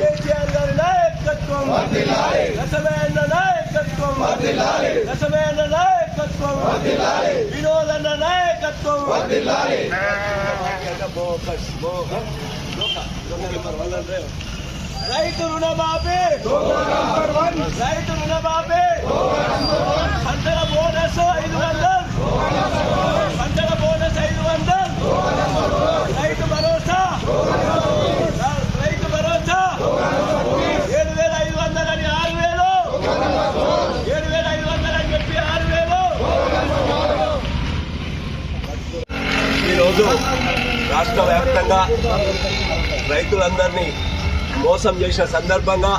కేసీఆర్ గారి నాయకత్వం రసమేన్న నాయకత్వం. రసమేన్న నాయకత్వం. వినోదన్న నాయకత్వం. రైతు రుణమాఫీ. రైతు రుణమాఫీ. పంటల బోనస్ ఐదు వందలు పంటల బోనస్ ఐదు వందలు రైతు భరోసా రైతు భరోసా ఏడు వేల ఐదు వందలని ఆరు వేలు ఏడు వేల ఐదు వందలని చెప్పి ఆరు వేలు ఈరోజు రాష్ట్ర వ్యాప్తంగా రైతులందరినీ మోసం చేసిన సందర్భంగా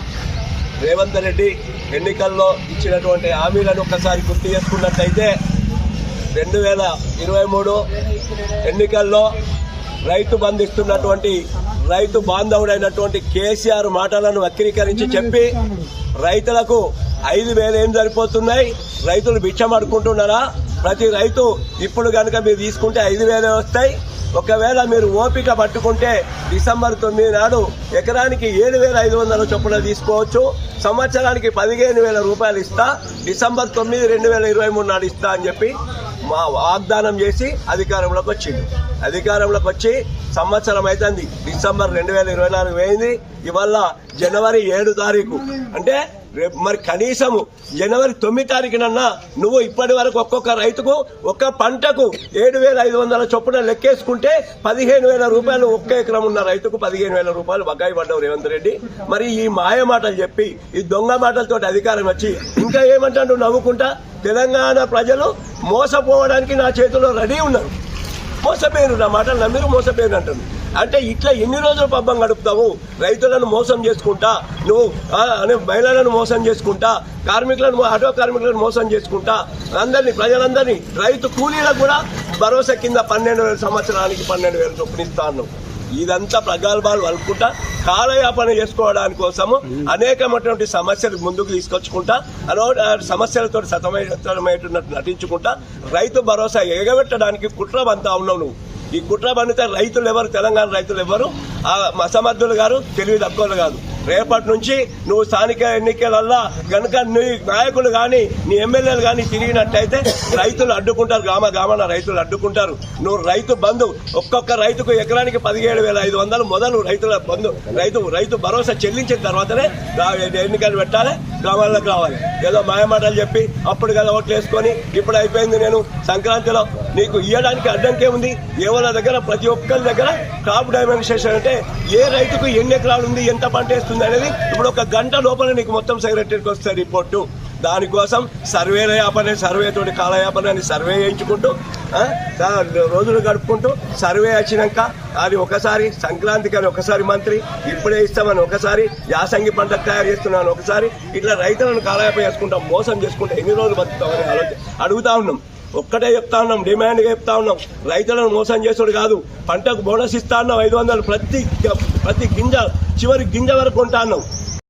రేవంత్ రెడ్డి ఎన్నికల్లో ఇచ్చినటువంటి హామీలను ఒక్కసారి గుర్తు చేసుకున్నట్టయితే రెండు వేల ఇరవై మూడు ఎన్నికల్లో రైతు బంధిస్తున్నటువంటి రైతు బాంధవుడైనటువంటి కేసీఆర్ మాటలను వక్రీకరించి చెప్పి రైతులకు ఐదు వేలు ఏం సరిపోతున్నాయి? రైతులు బిచ్చమడుకుంటున్నారా? ప్రతి రైతు ఇప్పుడు కనుక మీరు తీసుకుంటే ఐదు వేలే వస్తాయి. ఒకవేళ మీరు ఓపిక పట్టుకుంటే డిసెంబర్ తొమ్మిది నాడు ఎకరానికి ఏడు వేల ఐదు వందల చొప్పున తీసుకోవచ్చు. సంవత్సరానికి పదిహేను వేల రూపాయలు ఇస్తా. డిసెంబర్ తొమ్మిది రెండు వేల ఇరవై మూడు నాడు ఇస్తా అని చెప్పి మా వాగ్దానం చేసి అధికారంలోకి వచ్చింది. అధికారంలోకి వచ్చి సంవత్సరం అవుతుంది డిసెంబర్ రెండు వేల ఇరవై నాలుగు పోయింది. ఇవాళ జనవరి ఏడు తారీఖు. అంటే రేపు మరి కనీసము జనవరి తొమ్మిది తారీఖునన్నా నువ్వు ఇప్పటి వరకు ఒక్కొక్క రైతుకు ఒక్క పంటకు ఏడు వేల ఐదు వందల చొప్పున లెక్కేసుకుంటే పదిహేను వేల రూపాయలు ఒక్క ఎకరం ఉన్న రైతుకు పదిహేను వేల రూపాయలు బకాయి పడ్డావు రేవంత్ రెడ్డి. మరి ఈ మాయ మాటలు చెప్పి ఈ దొంగ మాటలతో అధికారం వచ్చి ఇంకా ఏమంటాడు నవ్వుకుంటా? తెలంగాణ ప్రజలు మోసపోవడానికి నా చేతిలో రెడీ ఉన్నారు. మోసపోయారు నా మాటలు నమ్మిరు మోసపోయారు అంటారు అంటే ఇట్లా ఎన్ని రోజులు పబ్బం గడుపుతావు? రైతులను మోసం చేసుకుంటా నువ్వు అనే మహిళలను మోసం చేసుకుంటా కార్మికులను ఆటో కార్మికులను మోసం చేసుకుంటా అందరినీ ప్రజలందరినీ రైతు కూలీలకు కూడా భరోసా కింద పన్నెండు వేల సంవత్సరానికి పన్నెండు వేల చొప్పున ఇదంతా ప్రగల్భాలు వలుకుంటా కాలయాపన చేసుకోవడానికి కోసము అనేకమైనటువంటి సమస్యలు ముందుకు తీసుకొచ్చుకుంటా అనో సమస్యలతో సతమయమైనట్టు నటించుకుంటా రైతు భరోసా ఎగబెట్టడానికి కుట్ర అంతా ఉన్నావు నువ్వు. ఈ కుట్ర బండితే రైతులు ఎవరు? తెలంగాణ రైతులు ఎవరు? ఆ అసమర్థులు గారు తెలివి తక్కువలు కాదు. రేపటి నుంచి నువ్వు స్థానిక ఎన్నికలల్లా గనుక నీ నాయకులు కానీ నీ ఎమ్మెల్యేలు కానీ తిరిగినట్టయితే రైతులు అడ్డుకుంటారు గ్రామ గ్రామాన రైతులు అడ్డుకుంటారు. నువ్వు రైతు బంధు ఒక్కొక్క రైతుకు ఎకరానికి పదిహేడు వేల ఐదు వందలు మొదలు రైతుల బంధు రైతు రైతు భరోసా చెల్లించిన తర్వాతనే ఎన్నికలు పెట్టాలి గ్రామాల్లోకి రావాలి. ఏదో మాయమాటలు చెప్పి అప్పుడు కదా ఓట్లు వేసుకొని ఇప్పుడు అయిపోయింది నేను సంక్రాంతిలో. నీకు ఇవ్వడానికి అడ్డంకే ఉంది. ఏవైనా దగ్గర ప్రతి ఒక్కరి దగ్గర క్రాప్ డైమెన్స్టేషన్ అంటే ఏ రైతుకు ఎన్ని ఎకరాలు ఉంది ఎంత పంట వేస్తుంది అనేది ఇప్పుడు ఒక గంట లోపల నీకు మొత్తం సెక్రటరీకి వస్తుంది రిపోర్టు. దానికోసం సర్వేల యాపన సర్వే తోటి కాలయాపన అని సర్వే చేయించుకుంటూ రోజులు గడుపుకుంటూ సర్వే వచ్చినాక అది ఒకసారి సంక్రాంతికి అని ఒకసారి మంత్రి ఇప్పుడే ఇస్తామని ఒకసారి యాసంగి పంట తయారు చేస్తున్నాను ఒకసారి ఇట్లా రైతులను కాలయాప చేసుకుంటాం మోసం చేసుకుంటాం ఎన్ని రోజులు బతుకుతామని ఆలోచన అడుగుతా ఉన్నాం. ఒక్కటే చెప్తా ఉన్నాం డిమాండ్గా చెప్తా ఉన్నాం. రైతులను మోసం చేసేవాడు కాదు. పంటకు బోనస్ ఇస్తా ఉన్నాం ఐదు వందలు ప్రతి ప్రతి గింజ చివరి గింజ వరకు ఉంటా ఉన్నాం.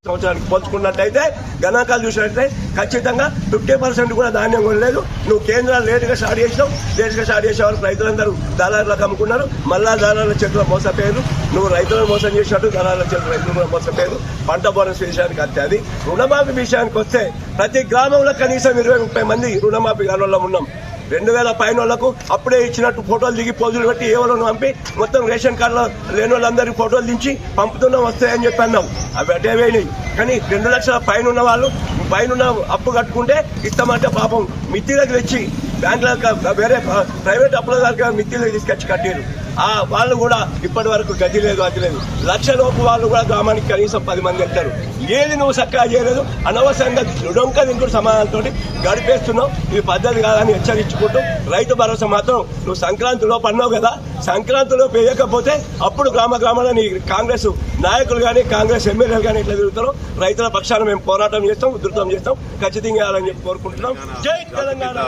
సంవత్సరానికి పోల్చుకున్నట్టయితే గణాంకాలు చూసినట్లయితే ఖచ్చితంగా ఫిఫ్టీ పర్సెంట్ కూడా ధాన్యం కొనలేదు. నువ్వు కేంద్రాలు లేటుగా స్టార్ట్ చేసినావు. లేటుగా స్టార్ట్ చేసే వరకు రైతులందరూ దళారులకు అమ్ముకున్నారు మళ్ళా దళారుల చేతిలో మోసపోయారు. నువ్వు రైతులను మోసం చేసినట్టు దళారుల చెట్లు రైతులు కూడా మోసపోయారు. పంట బోనస్ విషయానికి అంతే అది. రుణమాఫీ విషయానికి వస్తే ప్రతి గ్రామంలో కనీసం ఇరవై ముప్పై మంది రుణమాఫీ కాలంలో ఉన్నాం. రెండు వేల పైన వాళ్ళకు అప్పుడే ఇచ్చినట్టు ఫోటోలు దిగి పోజులు పెట్టి ఏ వాళ్ళను పంపి మొత్తం రేషన్ కార్డులో లేని వాళ్ళందరికీ ఫోటోలు దించి పంపుతున్నాం వస్తాయని చెప్పి అన్నాం. అవి అటే పోయినాయి కానీ రెండు లక్షల పైన ఉన్న వాళ్ళు పైన అప్పు కట్టుకుంటే ఇస్తామంటే పాపం మిత్తి దగ్గర ఇచ్చి బ్యాంకుల వేరే ప్రైవేట్ అప్పుల దగ్గర మిత్తి దగ్గర తీసుకొచ్చి కట్టారు ఆ వాళ్ళు కూడా ఇప్పటి వరకు గతి లేదు అది లేదు. లక్ష లోపు వాళ్ళు కూడా గ్రామానికి కనీసం పది మంది వెళ్తారు. ఏది నువ్వు చక్కగా చేయలేదు. అనవసరంగా డొంక దింకుడు సమాధానంతో గడిపేస్తున్నావు. ఇది పద్ధతి కాదని హెచ్చరించుకుంటూ రైతు భరోసా మాత్రం నువ్వు సంక్రాంతిలో పన్నావు కదా సంక్రాంతిలో వేయకపోతే అప్పుడు గ్రామ గ్రామాల నీ కాంగ్రెస్ నాయకులు కానీ కాంగ్రెస్ ఎమ్మెల్యేలు కానీ ఇట్లా తిరుగుతారు రైతుల పక్షాన మేము పోరాటం చేస్తాం ఉధృతం చేస్తాం. ఖచ్చితంగా చేయాలని చెప్పి కోరుకుంటున్నాం. జై తెలంగాణ.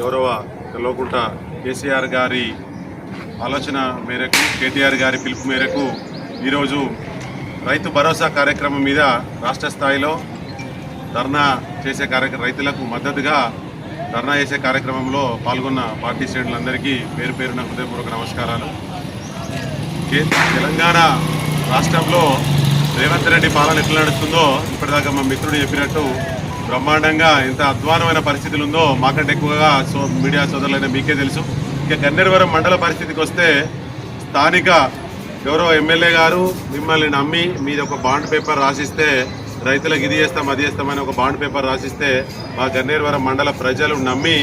గౌరవ లోకుంట కేసీఆర్ గారి ఆలోచన మేరకు కేటీఆర్ గారి పిలుపు మేరకు ఈరోజు రైతు భరోసా కార్యక్రమం మీద రాష్ట్ర స్థాయిలో ధర్నా చేసే కార్యక్రమ రైతులకు మద్దతుగా ధర్నా చేసే కార్యక్రమంలో పాల్గొన్న పార్టీ శ్రేణులందరికీ పేరు పేరున హృదయపూర్వక నమస్కారాలు. తెలంగాణ రాష్ట్రంలో రేవంత్ రెడ్డి పాలన ఎట్లా నడుస్తుందో ఇప్పటిదాకా మా మిత్రుడు చెప్పినట్టు బ్రహ్మాండంగా ఎంత అధ్వానమైన పరిస్థితులు ఉందో మాకంటే ఎక్కువగా సో మీడియా సోదరులైన మీకే తెలుసు. ఇక గన్నేరువరం మండల పరిస్థితికి వస్తే స్థానిక గౌరవ ఎమ్మెల్యే గారు మిమ్మల్ని నమ్మి మీరు ఒక బాండ్ పేపర్ రాసిస్తే రైతులకు ఇది చేస్తాం అది చేస్తామని ఒక బాండ్ పేపర్ రాసిస్తే మా గన్నేరువరం మండల ప్రజలు నమ్మి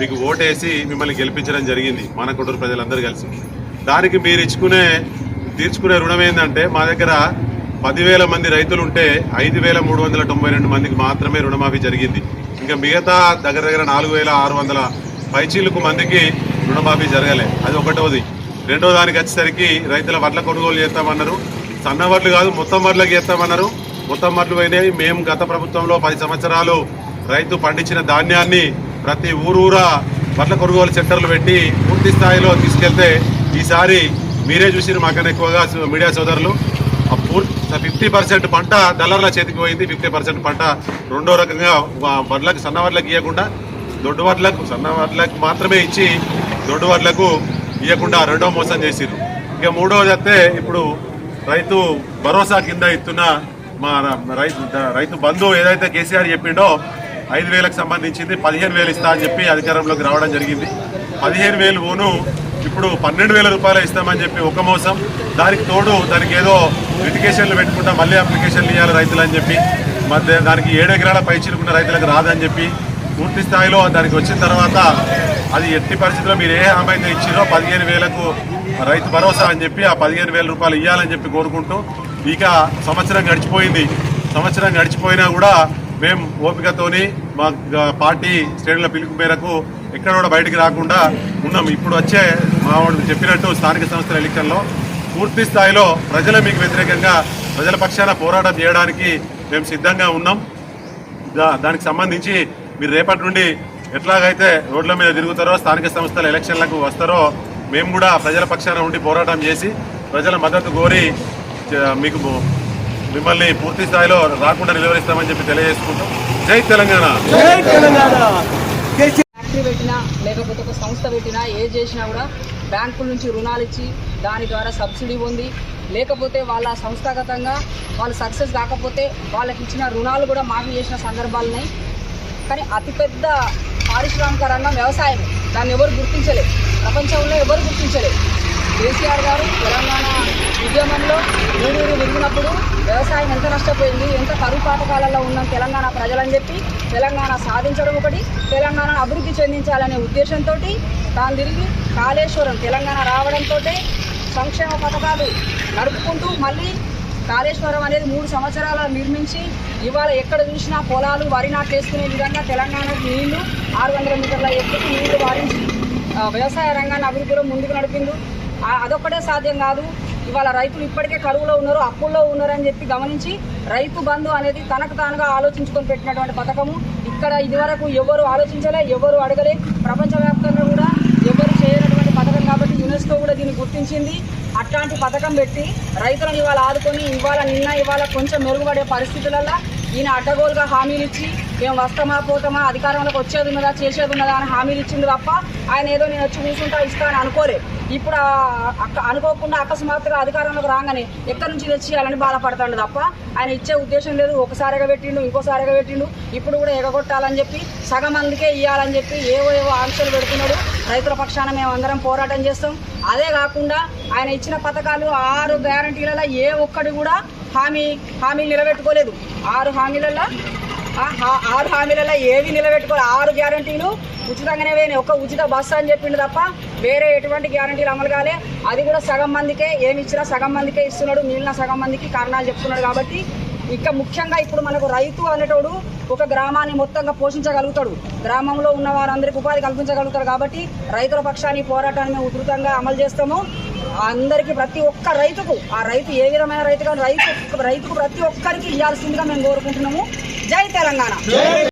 మీకు ఓటేసి మిమ్మల్ని గెలిపించడం జరిగింది మన కుటుంబ ప్రజలందరూ కలిసి. దానికి మీరు ఇచ్చుకునే తీర్చుకునే రుణం ఏంటంటే మా దగ్గర పదివేల మంది రైతులు ఉంటే ఐదు వేల మూడు వందల తొంభై రెండు మందికి మాత్రమే రుణమాఫీ జరిగింది. ఇంకా మిగతా దగ్గర దగ్గర నాలుగు వేల ఆరు వందల పైచీలకు మందికి రుణమాఫీ జరగలే. అది ఒకటవది. రెండో దానికి వచ్చేసరికి రైతుల వడ్ల కొనుగోలు చేస్తామన్నారు. సన్న వడ్లు కాదు మొత్తం వడ్లకి చేస్తామన్నారు. మొత్తం వడ్లు పోయినాయి. మేము గత ప్రభుత్వంలో పది సంవత్సరాలు రైతు పండించిన ధాన్యాన్ని ప్రతి ఊరూరా వడ్ల కొనుగోలు సెంటర్లు పెట్టి పూర్తి స్థాయిలో తీసుకెళ్తే ఈసారి మీరే చూసిరు మాకన్నా ఎక్కువగా మీడియా సోదరులు. ఫిఫ్టీ పర్సెంట్ పంట దళారుల చేతికి పోయింది. ఫిఫ్టీ పర్సెంట్ పంట రెండో రకంగా వడ్లకు సన్న వడ్లకు ఇవ్వకుండా దొడ్డు వడ్లకు సన్న వడ్లకు మాత్రమే ఇచ్చి దొడ్డు ఇవ్వకుండా రెండో మోసం చేసిరు ఇక మూడోది అయితే ఇప్పుడు రైతు భరోసా కింద ఇస్తున్న మా రైతు రైతు బంధు ఏదైతే కేసీఆర్ చెప్పిండో ఐదు వేలకు సంబంధించింది పదిహేను వేలు ఇస్తా అని చెప్పి అధికారంలోకి రావడం జరిగింది. పదిహేను వేలు ఓను ఇప్పుడు పన్నెండు వేల రూపాయలు ఇస్తామని చెప్పి ఒక మోసం. దానికి తోడు దానికి ఏదో లిటికేషన్లు పెట్టుకుంటా మళ్ళీ అప్లికేషన్లు ఇవ్వాలి రైతులు అని చెప్పి మధ్య దానికి ఏడు ఎకరాల పై చిరుకున్న రైతులకు రాదని చెప్పి పూర్తి స్థాయిలో దానికి వచ్చిన తర్వాత అది ఎట్టి పరిస్థితుల్లో మీరు ఏ హామీ అయితే పదిహేను వేలకు రైతు భరోసా అని చెప్పి ఆ పదిహేను వేల రూపాయలు ఇవ్వాలని చెప్పి కోరుకుంటూ ఇక సంవత్సరం గడిచిపోయింది. సంవత్సరం గడిచిపోయినా కూడా మేము ఓపికతోని మా పార్టీ శ్రేణుల పిలుపు మేరకు ఎక్కడ కూడా బయటికి రాకుండా ఉన్నాం. ఇప్పుడు వచ్చే మావాడు చెప్పినట్టు స్థానిక సంస్థల ఎన్నికల్లో పూర్తి స్థాయిలో ప్రజల మీకు వ్యతిరేకంగా ప్రజల పక్షాన పోరాటం చేయడానికి మేము సిద్ధంగా ఉన్నాం. దా- దానికి సంబంధించి మీరు రేపటి నుండి ఎట్లాగైతే రోడ్ల మీద తిరుగుతారో స్థానిక సంస్థల ఎలక్షన్లకు వస్తారో మేము కూడా ప్రజల పక్షాన ఉండి పోరాటం చేసి ప్రజల మద్దతు కోరి మీకు మిమ్మల్ని పూర్తి స్థాయిలో రాకుండా నిలువరిస్తామని చెప్పి తెలియజేసుకుంటాం జై తెలంగాణ! ఫ్యాక్టరీ పెట్టినా లేకపోతే ఒక సంస్థ పెట్టినా ఏది చేసినా కూడా బ్యాంకుల నుంచి రుణాలు ఇచ్చి దాని ద్వారా సబ్సిడీ పొంది లేకపోతే వాళ్ళ సంస్థాగతంగా వాళ్ళు సక్సెస్ కాకపోతే వాళ్ళకి ఇచ్చిన రుణాలు కూడా మాఫీ చేసిన సందర్భాలు ఉన్నాయి. కానీ అతిపెద్ద పారిశ్రామిక రంగం వ్యవసాయం దాన్ని ఎవరు గుర్తించలేదు. ప్రపంచంలో ఎవరు గుర్తించలేదు. కేసీఆర్ గారు తెలంగాణ ఉద్యమంలో ఊరూరు విరిగినప్పుడు వ్యవసాయం ఎంత నష్టపోయింది ఎంత కరువు పాతకాలలో ఉన్న తెలంగాణ ప్రజలని చెప్పి తెలంగాణ సాధించడం ఒకటి తెలంగాణను అభివృద్ధి చెందించాలనే ఉద్దేశంతో తాను తిరిగి కాళేశ్వరం తెలంగాణ రావడంతో సంక్షేమ పథకాలు నడుపుకుంటూ మళ్ళీ కాళేశ్వరం అనేది మూడు సంవత్సరాలు నిర్మించి ఇవాళ ఎక్కడ చూసినా పొలాలు వరి నాట్లు వేసుకునే విధంగా తెలంగాణకు నీళ్ళు ఆరు వందల మీటర్ల ఎత్తుకు నీళ్ళు వారించి వ్యవసాయ రంగాన్ని అభివృద్ధిలో ముందుకు నడిపిండు. అదొక్కటే సాధ్యం కాదు. ఇవాళ రైతులు ఇప్పటికే కరువులో ఉన్నారు అప్పుల్లో ఉన్నారని చెప్పి గమనించి రైతు బంధు అనేది తనకు తానుగా ఆలోచించుకొని పెట్టినటువంటి పథకము. ఇక్కడ ఇదివరకు ఎవరు ఆలోచించలే ఎవరు అడగలే. ప్రపంచవ్యాప్తంగా కూడా ఎవరు చేయనటువంటి పథకం కాబట్టి యునెస్కో కూడా దీన్ని గుర్తించింది. అట్లాంటి పథకం పెట్టి రైతులను ఇవాళ ఆదుకొని ఇవాళ నిన్న ఇవాళ కొంచెం మెరుగుపడే పరిస్థితులలో ఈయన అడ్డగోలుగా హామీలు ఇచ్చి మేము వస్తామా పోతామా అధికారంలోకి వచ్చేది ఉన్నదా చేసేది ఉన్నదా అని హామీలు ఇచ్చింది తప్ప ఆయన ఏదో నేను వచ్చి కూర్చుంటా ఇస్తా అని అనుకోలే. ఇప్పుడు అనుకోకుండా అకస్మాత్తుగా అధికారంలోకి రాగానే ఎక్కడి నుంచి తెచ్చియాలని బాధపడతాడు తప్ప ఆయన ఇచ్చే ఉద్దేశం లేదు. ఒకసారిగా పెట్టిండు ఇంకోసారిగా పెట్టిండు. ఇప్పుడు కూడా ఎగగొట్టాలని చెప్పి సగం అందుకే ఇవ్వాలని చెప్పి ఏవో ఏవో ఆంక్షలు పెడుతున్నాడు. రైతుల పక్షాన మేము అందరం పోరాటం చేస్తాం. అదే కాకుండా ఆయన ఇచ్చిన పథకాలు ఆరు గ్యారంటీలలో ఏ ఒక్కటి కూడా హామీ హామీలు నిలబెట్టుకోలేదు. ఆరు హామీలలో ఆరు హామీలలో ఏవి నిలబెట్టుకోవాలి? ఆరు గ్యారంటీలు ఉచితంగానే పోయినాయి. ఒక ఉచిత బస్సు అని చెప్పిండు తప్ప వేరే ఎటువంటి గ్యారంటీలు అమలు కాలే. అది కూడా సగం మందికే ఏమి ఇచ్చినా సగం మందికే ఇస్తున్నాడు మిగిలిన సగం మందికి కారణాలు చెప్తున్నాడు కాబట్టి ఇక ముఖ్యంగా ఇప్పుడు మనకు రైతు అనేటోడు ఒక గ్రామాన్ని మొత్తంగా పోషించగలుగుతాడు. గ్రామంలో ఉన్న వారందరికీ ఉపాధి కల్పించగలుగుతారు కాబట్టి రైతుల పక్షాన్ని పోరాటాన్ని మేము ఉధృతంగా అమలు చేస్తాము. అందరికీ ప్రతి ఒక్క రైతుకు ఆ రైతు ఏ విధమైన రైతు కానీ రైతు రైతుకు ప్రతి ఒక్కరికి ఇవ్వాల్సిందిగా మేము కోరుకుంటున్నాము. జై తెలంగాణ.